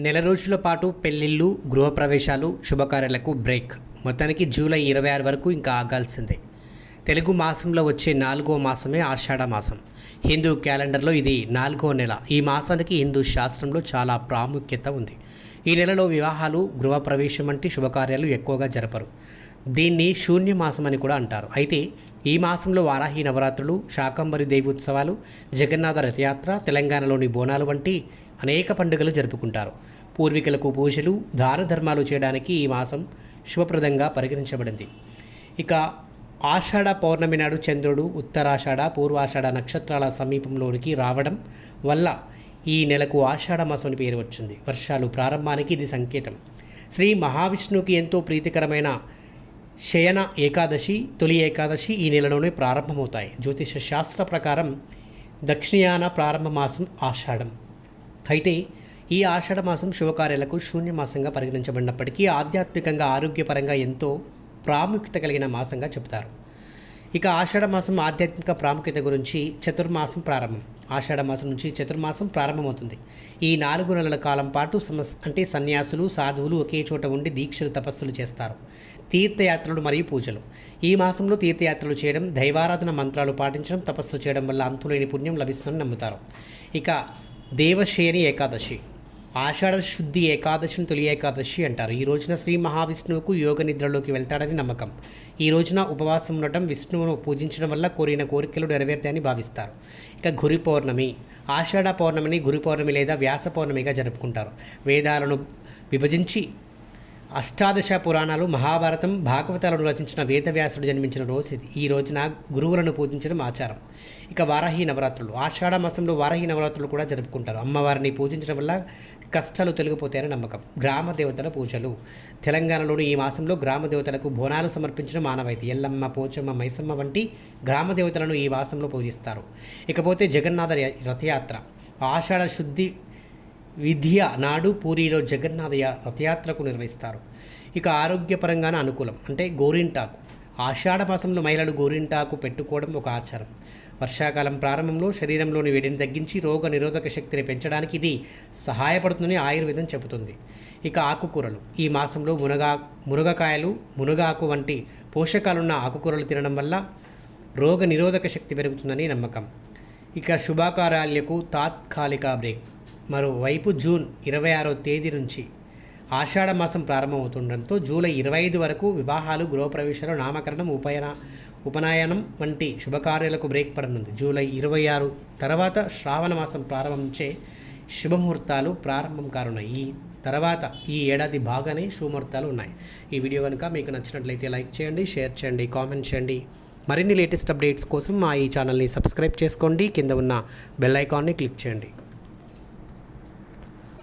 నెల రోజుల పాటు పెళ్ళిళ్ళు గృహప్రవేశాలు శుభకార్యాలకు బ్రేక్. మొత్తానికి జూలై ఇరవై ఆరు వరకు ఇంకా ఆగాల్సిందే. తెలుగు మాసంలో వచ్చే నాలుగో మాసమే ఆషాఢ మాసం. హిందూ క్యాలెండర్లో ఇది నాలుగో నెల. ఈ మాసానికి హిందూ శాస్త్రంలో చాలా ప్రాముఖ్యత ఉంది. ఈ నెలలో వివాహాలు గృహప్రవేశం వంటి శుభకార్యాలు ఎక్కువగా జరపరు. దీన్ని శూన్య మాసం అని కూడా అంటారు. అయితే ఈ మాసంలో వారాహి నవరాత్రులు శాకంబరి దేవోత్సవాలు జగన్నాథ రథయాత్ర తెలంగాణలోని బోనాలు వంటి అనేక పండుగలు జరుపుకుంటారు. పూర్వీకులకు పూజలు దాన ధర్మాలు చేయడానికి ఈ మాసం శుభప్రదంగా పరిగణించబడింది. ఇక ఆషాఢ పౌర్ణమి నాడు చంద్రుడు ఉత్తరాషాఢ పూర్వాషాఢ నక్షత్రాల సమీపంలోనికి రావడం వల్ల ఈ నెలకు ఆషాఢ మాసం అని పేరు వచ్చింది. వర్షాలు ప్రారంభానికి ఇది సంకేతం. శ్రీ మహావిష్ణువుకి ఎంతో ప్రీతికరమైన శయన ఏకాదశి తొలి ఏకాదశి ఈ నెలలోనే ప్రారంభమవుతాయి. జ్యోతిష శాస్త్ర ప్రకారం దక్షిణాయన ప్రారంభ మాసం ఆషాఢం. అయితే ఈ ఆషాఢ మాసం శుభకార్యాలకు శూన్య మాసంగా పరిగణించబడినప్పటికీ ఆధ్యాత్మికంగా ఆరోగ్యపరంగా ఎంతో ప్రాముఖ్యత కలిగిన మాసంగా చెబుతారు. ఇక ఆషాఢ మాసం ఆధ్యాత్మిక ప్రాముఖ్యత గురించి చతుర్మాసం ప్రారంభం. ఆషాఢ మాసం నుంచి చతుర్మాసం ప్రారంభమవుతుంది. ఈ నాలుగు నెలల కాలం పాటు సమస్ అంటే సన్యాసులు సాధువులు ఒకే చోట ఉండి దీక్షలు తపస్సులు చేస్తారు. తీర్థయాత్రలు మరియు పూజలు. ఈ మాసంలో తీర్థయాత్రలు చేయడం దైవారాధన మంత్రాలు పాటించడం తపస్సు చేయడం వల్ల అంతులేని పుణ్యం లభిస్తుందని నమ్ముతారు. ఇక దేవశయని ఏకాదశి. ఆషాఢ శుద్ధి ఏకాదశిని తొలి ఏకాదశి అంటారు. ఈ రోజున శ్రీ మహావిష్ణువుకు యోగ నిద్రలోకి వెళ్తాడని నమ్మకం. ఈ రోజున ఉపవాసం ఉండటం విష్ణువును పూజించడం వల్ల కోరిన కోరికలు నెరవేరుతాయని భావిస్తారు. ఇక గురి పౌర్ణమి. ఆషాఢ పౌర్ణమిని గురి పౌర్ణమి లేదా వ్యాస పౌర్ణమిగా జరుపుకుంటారు. వేదాలను విభజించి అష్టాదశ పురాణాలు మహాభారతం భాగవతాలను రచించిన వేదవ్యాసుడు జన్మించిన రోజు ఇది. ఈ రోజున గురువులను పూజించడం ఆచారం. ఇక వారాహి నవరాత్రులు. ఆషాఢ మాసంలో వారాహి నవరాత్రులు కూడా జరుపుకుంటారు. అమ్మవారిని పూజించడం వల్ల కష్టాలు తొలగిపోతాయని నమ్మకం. గ్రామ దేవతల పూజలు. తెలంగాణలోని ఈ మాసంలో గ్రామ దేవతలకు బోనాలు సమర్పించడం మానవాయితీ ఎల్లమ్మ పోచమ్మ మైసమ్మ వంటి గ్రామ దేవతలను ఈ మాసంలో పూజిస్తారు. ఇకపోతే జగన్నాథ రథయాత్ర. ఆషాఢ శుద్ధి విద్య నాడు పూరిలో జగన్నాథ రథయాత్రకు నిర్వహిస్తారు. ఇక ఆరోగ్యపరంగానే అనుకూలం. అంటే గోరింటాకు. ఆషాఢ మాసంలో మహిళలు గోరింటాకు పెట్టుకోవడం ఒక ఆచారం. వర్షాకాలం ప్రారంభంలో శరీరంలోని వేడిని తగ్గించి రోగ నిరోధక శక్తిని పెంచడానికి ఇది సహాయపడుతుందని ఆయుర్వేదం చెబుతుంది. ఇక ఆకుకూరలు. ఈ మాసంలో మునగా మునగకాయలు మునగాకు వంటి పోషకాలున్న ఆకుకూరలు తినడం వల్ల రోగ నిరోధక శక్తి పెరుగుతుందని నమ్మకం. ఇక శుభాకారాల్యకు తాత్కాలిక బ్రేక్. మరోవైపు జూన్ ఇరవై ఆరో తేదీ నుంచి ఆషాఢ మాసం ప్రారంభమవుతుండటంతో జూలై ఇరవై ఐదు వరకు వివాహాలు గృహప్రవేశాలు నామకరణం ఉపయన ఉపనయనం వంటి శుభకార్యాలకు బ్రేక్ పడనుంది. జూలై ఇరవై ఆరు తర్వాత శ్రావణ మాసం ప్రారంభం నుంచే శుభముహూర్తాలు ప్రారంభం కానున్నాయి. ఈ తర్వాత ఈ ఏడాది బాగానే శుభముహూర్తాలు ఉన్నాయి. ఈ వీడియో కనుక మీకు నచ్చినట్లయితే లైక్ చేయండి షేర్ చేయండి కామెంట్ చేయండి. మరిన్ని లేటెస్ట్ అప్డేట్స్ కోసం మా ఈ ఛానల్ని సబ్స్క్రైబ్ చేసుకోండి. కింద ఉన్న బెల్ ఐకాన్ని క్లిక్ చేయండి.